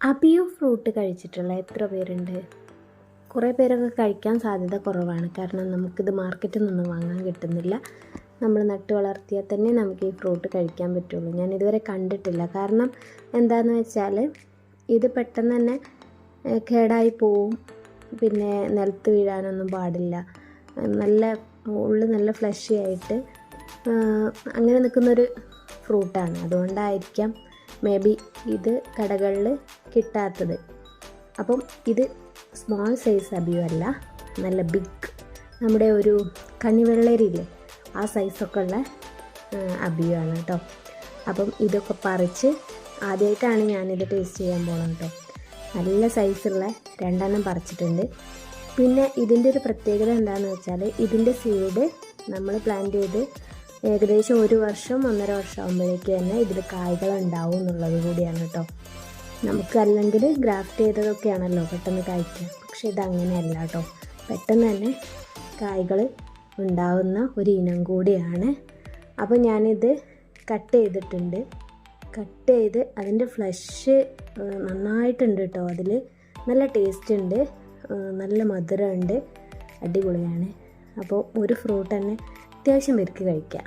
അബിയു fruit കഴിച്ചിട്ടുള്ള എത്ര പേരുണ്ട്? കുറേ പേരൊക്കെ കഴിക്കാൻ സാധ്യത കുറവാണ്. കാരണം നമുക്കിത് മാർക്കറ്റിൽ നിന്നും വാങ്ങാൻ കിട്ടുന്നില്ല. നമ്മൾ നട്ട് വളർത്തിയാൽ തന്നെ നമുക്ക് ഈ ഫ്രൂട്ട് കഴിക്കാൻ പറ്റുള്ളൂ. ഞാൻ ഇതുവരെ കണ്ടിട്ടില്ല. കാരണം എന്താണെന്ന് വെച്ചാൽ ഇത് പെട്ടെന്ന് തന്നെ കേടായി പോവും. പിന്നെ നിലത്ത് വീഴാനൊന്നും പാടില്ല. നല്ല ഉള്ളിൽ നല്ല ഫ്ലഷി ആയിട്ട് അങ്ങനെ നിൽക്കുന്നൊരു ഫ്രൂട്ടാണ്. അതുകൊണ്ടായിരിക്കാം മേ ബി ഇത് കടകളിൽ കിട്ടാത്തത്. അപ്പം ഇത് സ്മോൾ സൈസ് അബിയു അല്ല നല്ല ബിഗ് നമ്മുടെ ഒരു കണിവെള്ളരിയില്ലേ ആ സൈസൊക്കെ ഉള്ള അബിയു ആണ് കേട്ടോ. അപ്പം ഇതൊക്കെ പറിച്ച് ആദ്യമായിട്ടാണ് ഞാനിത് ടേസ്റ്റ് ചെയ്യാൻ പോകുന്നത് കേട്ടോ. നല്ല സൈസുള്ള രണ്ടെണ്ണം പറിച്ചിട്ടുണ്ട്. പിന്നെ ഇതിന്റെ ഒരു പ്രത്യേകത എന്താണെന്ന് വെച്ചാൽ ഇതിന്റെ സീഡ് നമ്മൾ പ്ലാന്റ് ചെയ്ത് ഏകദേശം ഒരു വർഷം ഒന്നര വർഷം ആകുമ്പോഴേക്ക് തന്നെ ഇതിൽ കായ്കൾ ഉണ്ടാവും എന്നുള്ളത് കൂടിയാണ് കേട്ടോ. നമുക്ക് അല്ലെങ്കിൽ ഗ്രാഫ്റ്റ് ചെയ്തതൊക്കെയാണല്ലോ പെട്ടെന്ന് കായ്ക്കുക. പക്ഷേ ഇതങ്ങനെയല്ല കേട്ടോ. പെട്ടെന്ന് തന്നെ കായ്കൾ ഉണ്ടാവുന്ന ഒരു ഇനം കൂടിയാണ്. അപ്പോൾ ഞാനിത് കട്ട് ചെയ്തിട്ടുണ്ട്. കട്ട് ചെയ്ത് അതിന്റെ ഫ്ലഷ് നന്നായിട്ടുണ്ട് കേട്ടോ. അതിൽ നല്ല ടേസ്റ്റ് ഉണ്ട്. നല്ല മധുരമുണ്ട്. അടിപൊളിയാണ്. അപ്പോൾ ഒരു ഫ്രൂട്ട് തന്നെ അത്യാവശ്യം പേർക്ക് കഴിക്കാം.